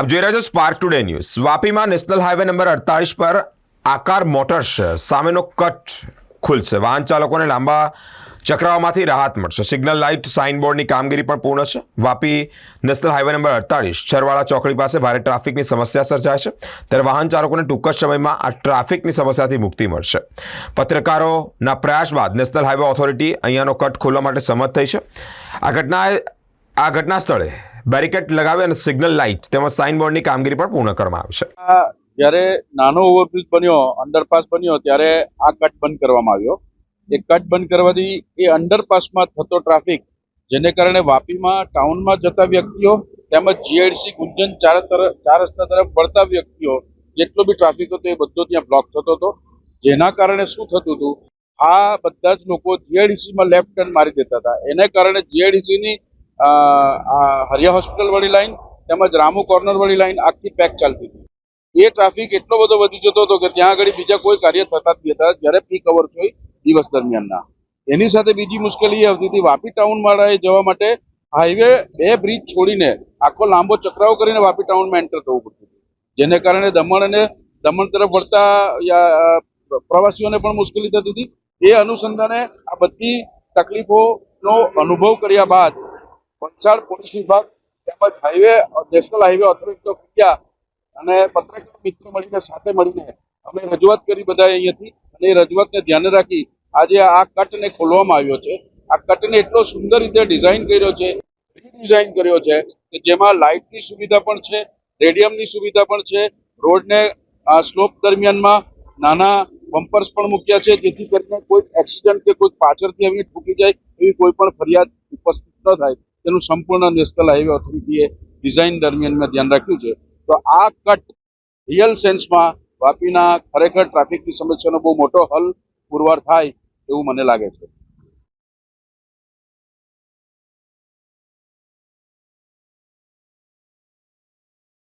આપ જોઈ રહ્યા છો સ્પાર્ક ટુડે ન્યૂઝ વાપીમાં નેશનલ હાઈવે નંબર અડતાલીસ પર આકાર મોટર્સ સામેનો કટ ખુલશે. વાહન ચાલકોને લાંબા ચક્રાઓમાંથી રાહત મળશે. સિગ્નલ લાઇટ સાઇનબોર્ડની કામગીરી પણ પૂર્ણ છે. વાપી નેશનલ હાઈવે નંબર અડતાલીસ છરવાળા ચોકડી પાસે ભારે ટ્રાફિકની સમસ્યા સર્જાય છે. ત્યારે વાહન ચાલકોને ટૂંક જ સમયમાં આ ટ્રાફિકની સમસ્યાથી મુક્તિ મળશે. પત્રકારોના પ્રયાસ બાદ નેશનલ હાઈવે ઓથોરિટી અહીંયાનો કટ ખોલવા માટે સંમત થઈ છે. આ ઘટનાએ આ ઘટના સ્થળે બેરિકેડ લગાવી અને સિગ્નલ લાઇટ તેમજ સાઇનબોર્ડની કામગીરી પણ પૂર્ણ કરવામાં આવી છે. જ્યારે નાનો ઓવરબ્રિજ બન્યો, અંડરપાસ બન્યો, ત્યારે આ કટ બંધ કરવામાં આવ્યો. એ કટ બંધ કરવાથી એ અંડરપાસમાં થતો ટ્રાફિક, જેને કારણે વાપીમાં, ટાઉનમાં જતા વ્યક્તિઓ તેમજ જીઆઈડીસી ગુંજન ચાર તરફ, ચાર રસ્તા તરફ વળતા વ્યક્તિઓ, જેટલો બી ટ્રાફિક હતો એ બધો ત્યાં બ્લોક થતો હતો. જેના કારણે શું થતું હતું? આ બધા જ લોકો જીઆઈડીસીમાં લેફ્ટ ટર્ન મારી દેતા હતા. એને કારણે જીઆઈડીસીની હરિયા હોસ્પિટલ વાળી લાઈન તેમજ રામુ કોર્નર વાળી લાઈન આખી પેક ચાલતી હતી. એ ટ્રાફિક એટલો બધો વધી જતો હતો કે ત્યાં આગળ બીજા કોઈ કાર્ય થતા જ હતા. જ્યારે પીક અવર્સ હોય દિવસ દરમિયાનના. એની સાથે બીજી મુશ્કેલી એ આવતી હતી. વાપી ટાઉનવાળાએ જવા માટે હાઈવે બે બ્રિજ છોડીને આખો લાંબો ચક્રાવ કરીને વાપી ટાઉનમાં એન્ટર થવું પડતું જેને કારણે દમણ અને દમણ તરફ વળતા પ્રવાસીઓને પણ મુશ્કેલી થતી હતી. એ અનુસંધાને આ બધી તકલીફોનો અનુભવ કર્યા બાદ વલસાડ પોલીસ વિભાગ તેમજ highway national highway authority of India અને પત્રકાર મિત્રો મળીને સાથે મળીને અમે રજૂઆત કરી બધા અહીંયાથી અને એ રજૂઆતને ધ્યાને રાખી આજે આ કટને ખોલવામાં આવ્યો છે. આ કટને એટલો સુંદર રીતે ડિઝાઇન કર્યો છે રીડિઝાઇન કર્યો છે કે જેમાં લાઇટની સુવિધા પણ છે રેડિયમની સુવિધા પણ છે રોડને સ્લોપ દરમિયાનમાં નાના બમ્પર્સ પણ મૂક્યા છે, જેથી કરીને કોઈ એક્સિડન્ટ કે કોઈ પાછળથી આવી ઠૂકી જાય એવી કોઈ પણ ફરિયાદ ઉપસ્થિત ન થાય. તેનું સંપૂર્ણ નેશનલ હાઈવે ઓથોરિટીએ ડિઝાઇન દરમિયાન મેં ધ્યાન રાખ્યું છે. તો આ કટ રિયલ સેન્સમાં વાપીના ખરેખર ટ્રાફિકની સમસ્યાનો બહુ મોટો હલ પુરવાર થાય એવું મને લાગે છે.